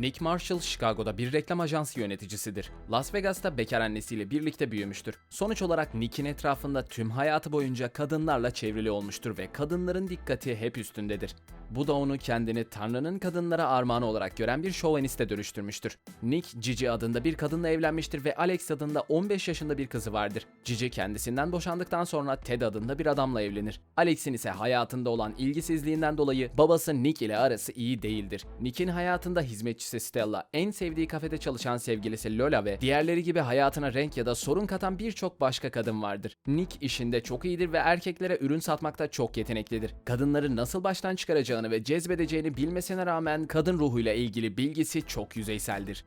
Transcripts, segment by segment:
Nick Marshall, Chicago'da bir reklam ajansı yöneticisidir. Las Vegas'ta bekar annesiyle birlikte büyümüştür. Sonuç olarak Nick'in etrafında tüm hayatı boyunca kadınlarla çevrili olmuştur ve kadınların dikkati hep üstündedir. Bu da onu kendini Tanrı'nın kadınlara armağanı olarak gören bir şoveniste dönüştürmüştür. Nick, Gigi adında bir kadınla evlenmiştir ve Alex adında 15 yaşında bir kızı vardır. Gigi kendisinden boşandıktan sonra Ted adında bir adamla evlenir. Alex'in ise hayatında olan ilgisizliğinden dolayı babası Nick ile arası iyi değildir. Nick'in hayatında hizmetçisi Stella, en sevdiği kafede çalışan sevgilisi Lola ve diğerleri gibi hayatına renk ya da sorun katan birçok başka kadın vardır. Nick işinde çok iyidir ve erkeklere ürün satmakta çok yeteneklidir. Kadınları nasıl baştan çıkaracağını ve cezbedeceğini bilmesine rağmen kadın ruhuyla ilgili bilgisi çok yüzeyseldir.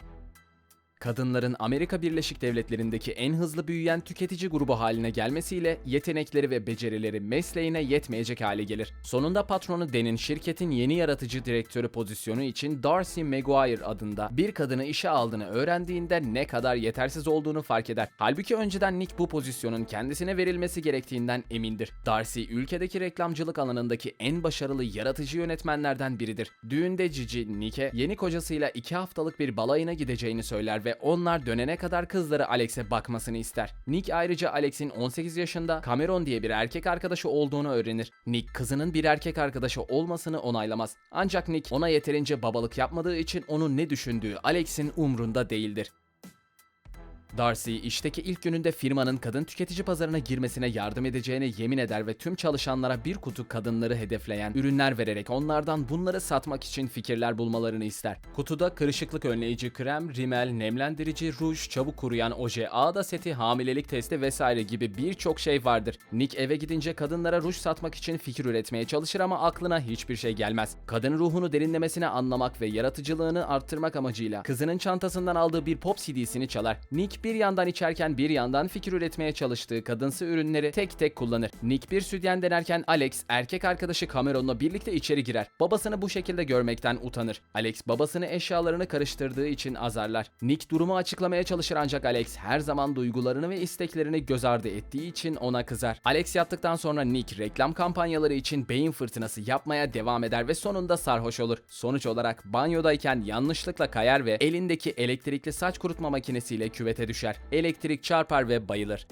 Kadınların Amerika Birleşik Devletleri'ndeki en hızlı büyüyen tüketici grubu haline gelmesiyle yetenekleri ve becerileri mesleğine yetmeyecek hale gelir. Sonunda patronu Dan'in şirketin yeni yaratıcı direktörü pozisyonu için Darcy Maguire adında bir kadını işe aldığını öğrendiğinde ne kadar yetersiz olduğunu fark eder. Halbuki önceden Nick bu pozisyonun kendisine verilmesi gerektiğinden emindir. Darcy ülkedeki reklamcılık alanındaki en başarılı yaratıcı yönetmenlerden biridir. Düğünde Gigi, Nick'e yeni kocasıyla iki haftalık bir balayına gideceğini söyler ve onlar dönene kadar kızları Alex'e bakmasını ister. Nick ayrıca Alex'in 18 yaşında Cameron diye bir erkek arkadaşı olduğunu öğrenir. Nick kızının bir erkek arkadaşı olmasını onaylamaz. Ancak Nick ona yeterince babalık yapmadığı için onun ne düşündüğü Alex'in umrunda değildir. Darcy işteki ilk gününde firmanın kadın tüketici pazarına girmesine yardım edeceğine yemin eder ve tüm çalışanlara bir kutu kadınları hedefleyen ürünler vererek onlardan bunları satmak için fikirler bulmalarını ister. Kutuda kırışıklık önleyici krem, rimel, nemlendirici, ruj, çabuk kuruyan oje, ağda seti, hamilelik testi vesaire gibi birçok şey vardır. Nick eve gidince kadınlara ruj satmak için fikir üretmeye çalışır ama aklına hiçbir şey gelmez. Kadın ruhunu derinlemesine anlamak ve yaratıcılığını arttırmak amacıyla kızının çantasından aldığı bir pop CD'sini çalar. Nick bir yandan içerken bir yandan fikir üretmeye çalıştığı kadınsı ürünleri tek tek kullanır. Nick bir sütyen denerken Alex erkek arkadaşı Cameron'la birlikte içeri girer. Babasını bu şekilde görmekten utanır. Alex babasını eşyalarını karıştırdığı için azarlar. Nick durumu açıklamaya çalışır ancak Alex her zaman duygularını ve isteklerini göz ardı ettiği için ona kızar. Alex yattıktan sonra Nick reklam kampanyaları için beyin fırtınası yapmaya devam eder ve sonunda sarhoş olur. Sonuç olarak banyodayken yanlışlıkla kayar ve elindeki elektrikli saç kurutma makinesiyle küvete düşer. Elektrik çarpar ve bayılır.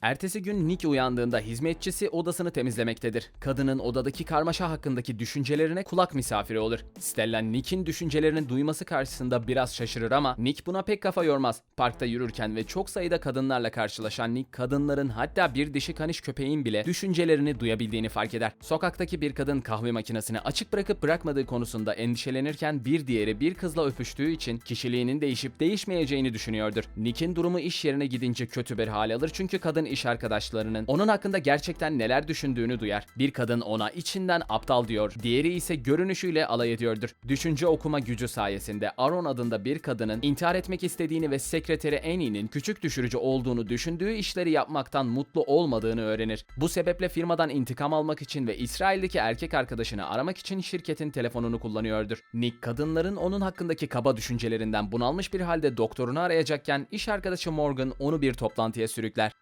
Ertesi gün Nick uyandığında hizmetçisi odasını temizlemektedir. Kadının odadaki karmaşa hakkındaki düşüncelerine kulak misafiri olur. Stella Nick'in düşüncelerini duyması karşısında biraz şaşırır ama Nick buna pek kafa yormaz. Parkta yürürken ve çok sayıda kadınlarla karşılaşan Nick kadınların hatta bir dişi kaniş köpeğin bile düşüncelerini duyabildiğini fark eder. Sokaktaki bir kadın kahve makinesini açık bırakıp bırakmadığı konusunda endişelenirken bir diğeri bir kızla öpüştüğü için kişiliğinin değişip değişmeyeceğini düşünüyordur. Nick'in durumu iş yerine gidince kötü bir hal alır çünkü kadın iş arkadaşlarının onun hakkında gerçekten neler düşündüğünü duyar. Bir kadın ona içinden aptal diyor, diğeri ise görünüşüyle alay ediyordur. Düşünce okuma gücü sayesinde Aaron adında bir kadının intihar etmek istediğini ve sekreteri Annie'nin küçük düşürücü olduğunu düşündüğü işleri yapmaktan mutlu olmadığını öğrenir. Bu sebeple firmadan intikam almak için ve İsrail'deki erkek arkadaşını aramak için şirketin telefonunu kullanıyordur. Nick kadınların onun hakkındaki kaba düşüncelerinden bunalmış bir halde doktorunu arayacakken iş arkadaşı Morgan onu bir toplantıya sürükler.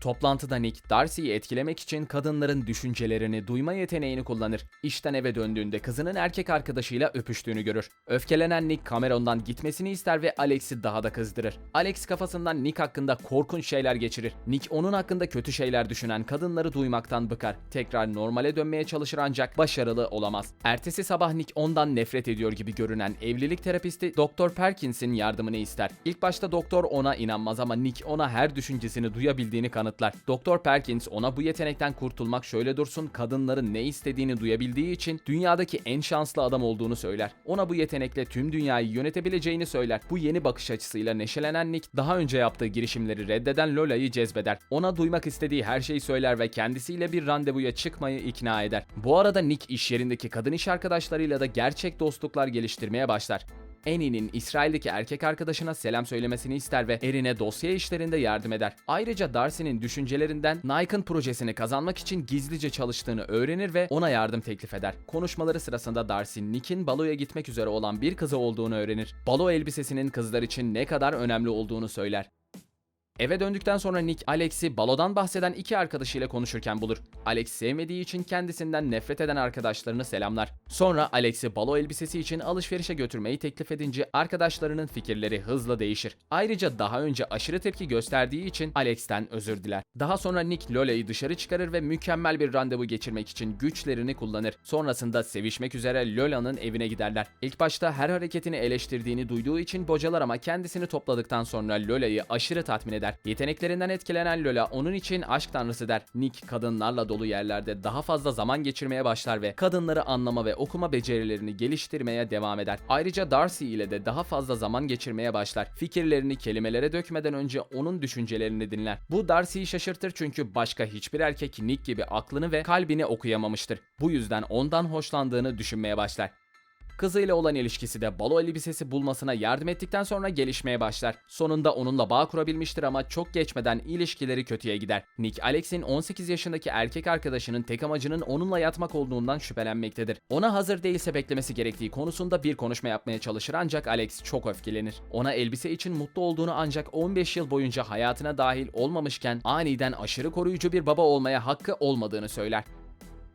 Toplantıda Nick, Darcy'yi etkilemek için kadınların düşüncelerini duyma yeteneğini kullanır. İşten eve döndüğünde kızının erkek arkadaşıyla öpüştüğünü görür. Öfkelenen Nick Cameron'dan gitmesini ister ve Alex'i daha da kızdırır. Alex kafasından Nick hakkında korkunç şeyler geçirir. Nick onun hakkında kötü şeyler düşünen kadınları duymaktan bıkar. Tekrar normale dönmeye çalışır ancak başarılı olamaz. Ertesi sabah Nick ondan nefret ediyor gibi görünen evlilik terapisti Dr. Perkins'in yardımını ister. İlk başta doktor ona inanmaz ama Nick ona her düşüncesini duyabildiğini kanıtlar. Dr. Perkins ona bu yetenekten kurtulmak şöyle dursun kadınların ne istediğini duyabildiği için dünyadaki en şanslı adam olduğunu söyler. Ona bu yetenekle tüm dünyayı yönetebileceğini söyler. Bu yeni bakış açısıyla neşelenen Nick daha önce yaptığı girişimleri reddeden Lola'yı cezbeder. Ona duymak istediği her şeyi söyler ve kendisiyle bir randevuya çıkmayı ikna eder. Bu arada Nick iş yerindeki kadın iş arkadaşlarıyla da gerçek dostluklar geliştirmeye başlar. Annie'nin İsrail'deki erkek arkadaşına selam söylemesini ister ve Erin'e dosya işlerinde yardım eder. Ayrıca Darcy'nin düşüncelerinden Nike'ın projesini kazanmak için gizlice çalıştığını öğrenir ve ona yardım teklif eder. Konuşmaları sırasında Darcy, Nick'in baloya gitmek üzere olan bir kızı olduğunu öğrenir. Balo elbisesinin kızlar için ne kadar önemli olduğunu söyler. Eve döndükten sonra Nick, Alex'i balodan bahseden iki arkadaşıyla konuşurken bulur. Alex sevmediği için kendisinden nefret eden arkadaşlarını selamlar. Sonra Alex'i balo elbisesi için alışverişe götürmeyi teklif edince arkadaşlarının fikirleri hızla değişir. Ayrıca daha önce aşırı tepki gösterdiği için Alex'ten özür diler. Daha sonra Nick Lola'yı dışarı çıkarır ve mükemmel bir randevu geçirmek için güçlerini kullanır. Sonrasında sevişmek üzere Lola'nın evine giderler. İlk başta her hareketini eleştirdiğini duyduğu için bocalar ama kendisini topladıktan sonra Lola'yı aşırı tatmin eder. Yeteneklerinden etkilenen Lola onun için aşk tanrısı der. Nick kadınlarla dolu yerlerde daha fazla zaman geçirmeye başlar ve kadınları anlama ve okuma becerilerini geliştirmeye devam eder. Ayrıca Darcy ile de daha fazla zaman geçirmeye başlar. Fikirlerini kelimelere dökmeden önce onun düşüncelerini dinler. Bu Darcy'yi şaşırtır çünkü başka hiçbir erkek Nick gibi aklını ve kalbini okuyamamıştır. Bu yüzden ondan hoşlandığını düşünmeye başlar. Kızıyla olan ilişkisi de balo elbisesi bulmasına yardım ettikten sonra gelişmeye başlar. Sonunda onunla bağ kurabilmiştir ama çok geçmeden ilişkileri kötüye gider. Nick, Alex'in 18 yaşındaki erkek arkadaşının tek amacının onunla yatmak olduğundan şüphelenmektedir. Ona hazır değilse beklemesi gerektiği konusunda bir konuşma yapmaya çalışır ancak Alex çok öfkelenir. Ona elbise için mutlu olduğunu ancak 15 yıl boyunca hayatına dahil olmamışken aniden aşırı koruyucu bir baba olmaya hakkı olmadığını söyler.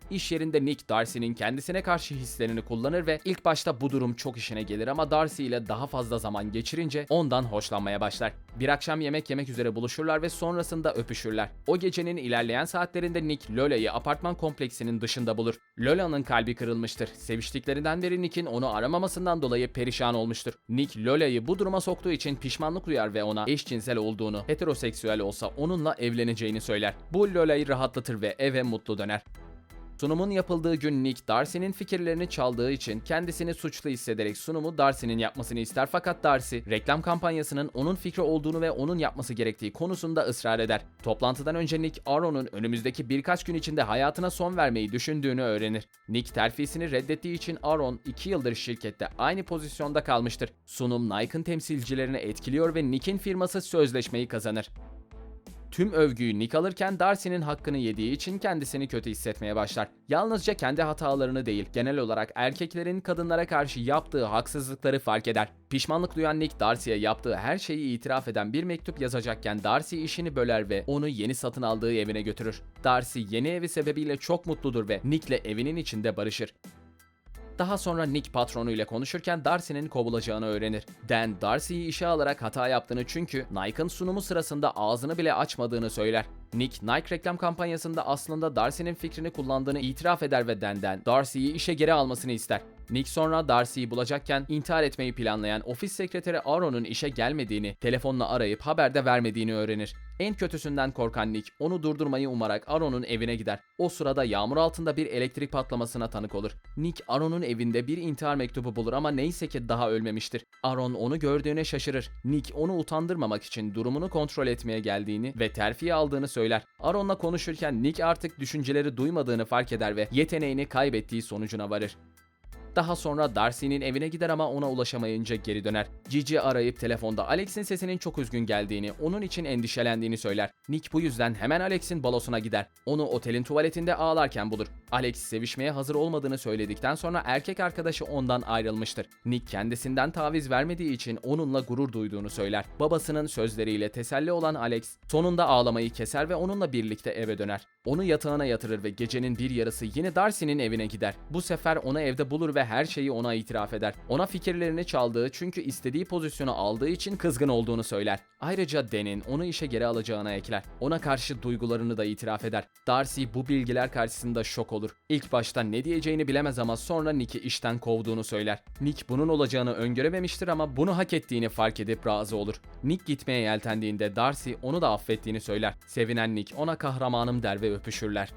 İş yerinde Nick Darcy'nin kendisine karşı hislerini kullanır ve ilk başta bu durum çok işine gelir ama Darcy ile daha fazla zaman geçirince ondan hoşlanmaya başlar. Bir akşam yemek yemek üzere buluşurlar ve sonrasında öpüşürler. O gecenin ilerleyen saatlerinde Nick Lola'yı apartman kompleksinin dışında bulur. Lola'nın kalbi kırılmıştır. Seviştiklerinden beri Nick'in onu aramamasından dolayı perişan olmuştur. Nick Lola'yı bu duruma soktuğu için pişmanlık duyar ve ona eşcinsel olduğunu, heteroseksüel olsa onunla evleneceğini söyler. Bu Lola'yı rahatlatır ve eve mutlu döner. Sunumun yapıldığı gün Nick, Darcy'nin fikirlerini çaldığı için kendisini suçlu hissederek sunumu Darcy'nin yapmasını ister fakat Darcy, reklam kampanyasının onun fikri olduğunu ve onun yapması gerektiği konusunda ısrar eder. Toplantıdan önce Nick, Aaron'un önümüzdeki birkaç gün içinde hayatına son vermeyi düşündüğünü öğrenir. Nick terfisini reddettiği için Aaron 2 yıldır şirkette aynı pozisyonda kalmıştır. Sunum Nike'ın temsilcilerini etkiliyor ve Nick'in firması sözleşmeyi kazanır. Tüm övgüyü Nick alırken Darcy'nin hakkını yediği için kendisini kötü hissetmeye başlar. Yalnızca kendi hatalarını değil, genel olarak erkeklerin kadınlara karşı yaptığı haksızlıkları fark eder. Pişmanlık duyan Nick, Darcy'ye yaptığı her şeyi itiraf eden bir mektup yazacakken Darcy işini böler ve onu yeni satın aldığı evine götürür. Darcy yeni evi sebebiyle çok mutludur ve Nick'le evinin içinde barışır. Daha sonra Nick patronu ile konuşurken Darcy'nin kovulacağını öğrenir. Dan, Darcy'yi işe alarak hata yaptığını çünkü Nike'ın sunumu sırasında ağzını bile açmadığını söyler. Nick, Nike reklam kampanyasında aslında Darcy'nin fikrini kullandığını itiraf eder ve Dan'den Darcy'yi işe geri almasını ister. Nick sonra Darcy'yi bulacakken intihar etmeyi planlayan ofis sekreteri Aaron'un işe gelmediğini, telefonla arayıp haber de vermediğini öğrenir. En kötüsünden korkan Nick, onu durdurmayı umarak Aaron'un evine gider. O sırada yağmur altında bir elektrik patlamasına tanık olur. Nick, Aaron'un evinde bir intihar mektubu bulur ama neyse ki daha ölmemiştir. Aaron onu gördüğüne şaşırır. Nick, onu utandırmamak için durumunu kontrol etmeye geldiğini ve terfi aldığını söyler. Aaron'la konuşurken Nick artık düşünceleri duymadığını fark eder ve yeteneğini kaybettiği sonucuna varır. Daha sonra Darcy'nin evine gider ama ona ulaşamayınca geri döner. Gigi arayıp telefonda Alex'in sesinin çok üzgün geldiğini, onun için endişelendiğini söyler. Nick bu yüzden hemen Alex'in balosuna gider. Onu otelin tuvaletinde ağlarken bulur. Alex sevişmeye hazır olmadığını söyledikten sonra erkek arkadaşı ondan ayrılmıştır. Nick kendisinden taviz vermediği için onunla gurur duyduğunu söyler. Babasının sözleriyle teselli olan Alex sonunda ağlamayı keser ve onunla birlikte eve döner. Onu yatağına yatırır ve gecenin bir yarısı yine Darcy'nin evine gider. Bu sefer onu evde bulur ve her şeyi ona itiraf eder. Ona fikirlerini çaldığı çünkü istediği pozisyonu aldığı için kızgın olduğunu söyler. Ayrıca Dan'in onu işe geri alacağına ekler. Ona karşı duygularını da itiraf eder. Darcy bu bilgiler karşısında şok olur. İlk başta ne diyeceğini bilemez ama sonra Nick'i işten kovduğunu söyler. Nick bunun olacağını öngörememiştir ama bunu hak ettiğini fark edip razı olur. Nick gitmeye yeltendiğinde Darcy onu da affettiğini söyler. Sevinen Nick ona kahramanım der ve öpüşürler.